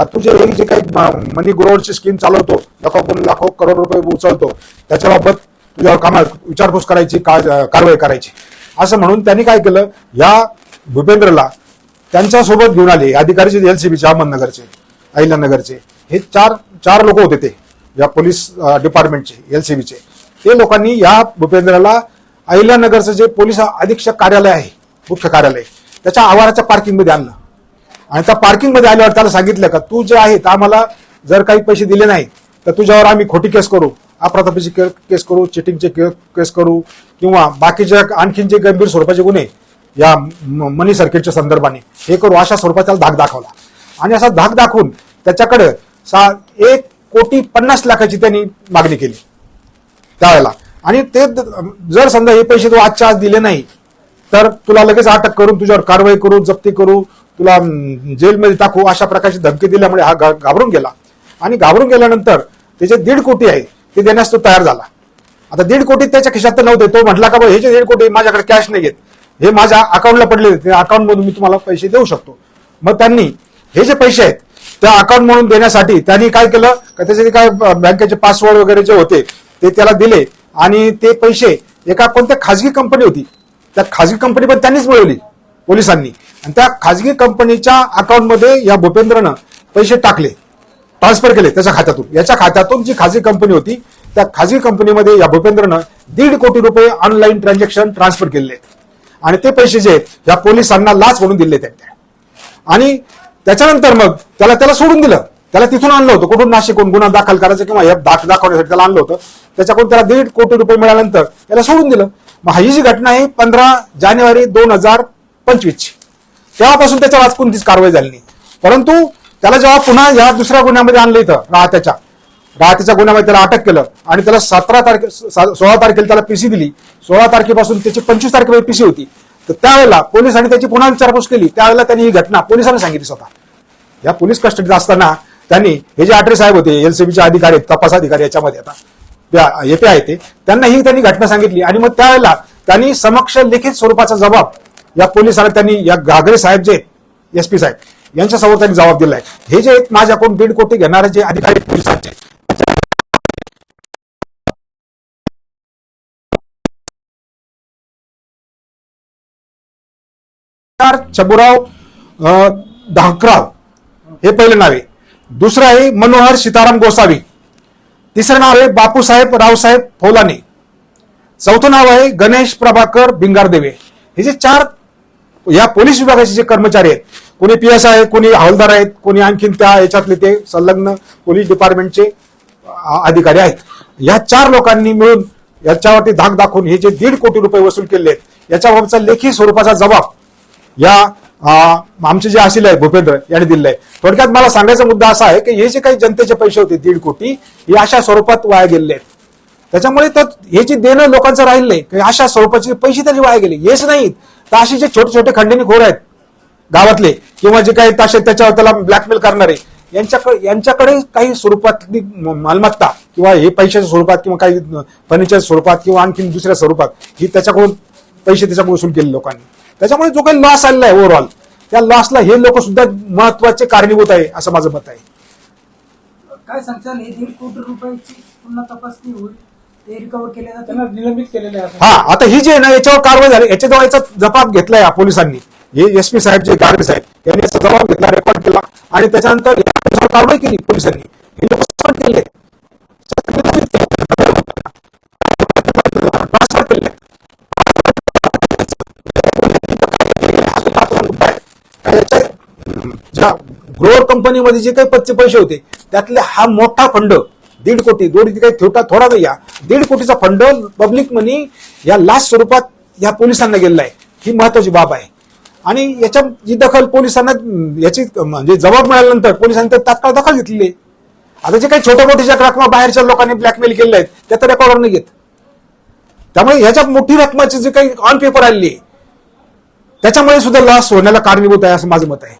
का तुझे हे जे काही मनी ग्रोअरची स्कीम चालवतो लाखो लाखो करोड रुपये उचलतो त्याच्याबाबत तुझ्यावर कामा विचारपूस करायची का- कारवाई करायची. असं म्हणून त्यांनी काय केलं या भूपेंद्रला त्यांच्यासोबत घेऊन आले अधिकारी एलसीबीचे अहमदनगरचे अहिल्यानगरचे. हे चार चार लोक होते ते या पोलीस अं, डिपार्टमेंटचे एलसीबीचे. ते लोकांनी या भूपेंद्रला अहिल्यानगरचं जे पोलीस अधीक्षक कार्यालय आहे मुख्य कार्यालय त्याच्या आवाराच्या पार्किंगमध्ये आणलं. आणि त्या पार्किंगमध्ये आल्यावर त्याला सांगितलं का तू जे आहे तर आम्हाला जर काही पैसे दिले नाही तर तुझ्यावर आम्ही खोटी केस करू अप्रतापीची केस करू चिटिंगचे केस करू किंवा बाकीच्या आणखीन जे गंभीर स्वरूपाचे गुन्हे या म- मनी सर्किटच्या संदर्भाने. हे करू अशा स्वरूपात त्याला धाक दाखवला. आणि असा धाक दाखवून त्याच्याकडे सा एक कोटी पन्नास लाखाची त्यांनी मागणी केली. त्यावेळेला. आणि ते जर समजा हे पैसे तू आजच्या आज दिले नाही तर तुला लगेच अटक करून तुझ्यावर कारवाई करू जप्ती करू तुला जेलमध्ये टाकू अशा प्रकारची धमकी दिल्यामुळे हा घाबरून गेला. आणि घाबरून गेल्यानंतर त्याचे दीड कोटी आहे ते देण्यास तो तयार झाला. आता दीड कोटी त्याच्या खिशात तर नव्हते. तो म्हटला का बा हे जे दीड कोटी माझ्याकडे कॅश नाही आहेत हे माझ्या अकाउंटला पडले त्या अकाउंटमधून मी तुम्हाला पैसे देऊ शकतो. मग त्यांनी हे जे पैसे आहेत त्या अकाउंट म्हणून देण्यासाठी त्यांनी काय केलं? का त्याचे जे काय बँकेचे पासवर्ड वगैरे जे होते ते त्याला दिले. आणि ते पैसे एका कोणत्या खाजगी कंपनी होती. त्या खाजगी कंपनी पण त्यांनीच मिळवली. पोलिसांनी. आणि त्या खाजगी कंपनीच्या अकाउंटमध्ये या भूपेंद्रनं पैसे टाकले. ट्रान्सफर केले त्याच्या खात्यातून. याच्या खात्यातून जी खाजगी कंपनी होती त्या खाजगी कंपनीमध्ये या भूपेंद्रनं दीड कोटी रुपये ऑनलाईन ट्रान्झॅक्शन ट्रान्सफर केले आणि ते पैसे जे या पोलिसांना लाच म्हणून दिले त्यांनी. आणि त्याच्यानंतर मग त्याला त्याला सोडून दिलं. त्याला तिथून आणलं होतं. कुठून? नाशिकहून गुन्हा दाखल करायचा किंवा हे दाख दाखवण्यासाठी त्याला आणलं होतं. त्याच्याकडून त्याला दीड कोटी रुपये मिळाल्यानंतर त्याला सोडून दिलं. मग ही जी घटना आहे पंधरा जानेवारी दोन हजार पंचवीसची तेव्हापासून त्याच्यावर आज कोणतीच कारवाई झाली नाही. परंतु त्याला जेव्हा पुन्हा या दुसऱ्या गुन्ह्यामध्ये आणलं इथं राहत्याच्या राहत्याच्या गुन्ह्यामध्ये त्याला अटक केलं आणि त्याला सतरा तारखे सोळा तारखेला त्याला पीसी दिली. सोळा तारखेपासून त्याची पंचवीस तारखेमध्ये पीसी होती. तर त्यावेळेला पोलिसांनी त्याची पुन्हा विचारपूस केली. त्यावेळेला त्यांनी ही घटना पोलिसांनी सांगितली स्वतः. या पोलीस कस्टडीत असताना त्यांनी हे जे आठरे साहेब होते एलसीबीचे अधिकारी आहेत, तपास अधिकारी याच्यामध्ये आता एपी आहे ते त्यांना ही त्यांनी घटना सांगितली आणि मग त्यावेळेला त्यांनी समक्ष लिखित स्वरूपाचा जबाब या पोलिसांना त्यांनी या घागरे साहेब जे एस पी साहेब यांच्या समोर त्यांनी जबाब दिलाय. हे जे एक माझ्याकडून दीड कोटी घेणारे जे अधिकारी पोलिसांचे छबुराव अं, ढाकराव हे पहिले नाव आहे. दुसरं आहे मनोहर सीताराम गोसावी. तिसरं नाव आहे बापूसाहेब रावसाहेब फौलाने. चौथं नाव आहे गणेश प्रभाकर भिंगारदेवे हे जे चार या पोलीस विभागाचे जे कर्मचारी आहेत कोणी पी एस आय कोणी हवालदार आहेत कोणी आणखीन त्या याच्यातले ते संलग्न पोलीस डिपार्टमेंटचे अधिकारी आहेत. या चार लोकांनी मिळून याच्यावरती धाक दाखवून हे जे दीड कोटी रुपये वसूल केले आहेत याच्याबाबतचा लेखी स्वरूपाचा जबाब या आमचे जे असेल आहे भूपेंद्र यांनी दिलेलं आहे. थोडक्यात मला सांगायचा मुद्दा असा आहे की हे जे काही जनतेचे पैसे होते दीड कोटी हे अशा स्वरूपात वाया गेलेले आहेत. त्याच्यामुळे तर हे जे देणं लोकांचं राहिलं की अशा स्वरूपाचे पैसे तरी वाया गेले. हेच नाहीत. तर असे जे छोटे छोटे खंडणी खोर आहेत गावातले किंवा जे काही तसे त्याच्यावर त्याला ब्लॅकमेल करणारे यांच्याकडे यांच्याकडे काही स्वरूपातली मालमत्ता किंवा हे पैशाच्या स्वरूपात किंवा काही फर्निचर स्वरूपात किंवा आणखी दुसऱ्या स्वरूपात ही त्याच्याकडून पैसे त्याच्याकडून वसूल केले लोकांनी. त्याच्यामुळे जो काही लॉस आलेला आहे ओव्हरऑल त्या लॉसला हे लोक सुद्धा महत्त्वाचे कारणीभूत आहे असं माझं मत आहे. काय सांगता हे दीड कोटी रुपयाची पुन्हा तपासणी होईल. ते रिकवर केले जाते त्यांना निलंबित केलेले आहे असं. हा आता ही जी आहे ना याच्यावर कारवाई झाली. याच्याजवळ याचा जबाब घेतलाय या पोलिसांनी. हे एस पी साहेब जे गाडवे साहेब यांनी याचा जबाब घेतला रेकॉर्ड केला. आणि त्याच्यानंतर याच्यावर कारवाई केली पोलिसांनी. हे लोक सस्पेंड केले ट्रान्सफर केले याच्या- ज्या ग्रोअर कंपनीमध्ये जे काही पच्चे पैसे होते त्यातले हा मोठा फंड दीड कोटी दोन काही छोटा थोडा नाही या. दीड कोटीचा फंड पब्लिक मनी या लास्ट स्वरूपात या पोलिसांना गेलेला आहे. ही महत्वाची बाब आहे. आणि याच्या जी दखल पोलिसांना याची म्हणजे जबाब मिळाल्यानंतर पोलिसांनी तर तात्काळ दखल घेतलेली आहे. आता जे काही छोट्या मोठ्या ज्या रकमा बाहेरच्या लोकांनी ब्लॅकमेल केलेल्या आहेत त्या तर रेकॉर्डवर नाही घेत. त्यामुळे ह्याच्या मोठी रकमाची जे काही ऑन पेपर आलेली त्याच्यामुळे सुद्धा लॉस होण्याला कारणीभूत आहे असं माझं मत आहे.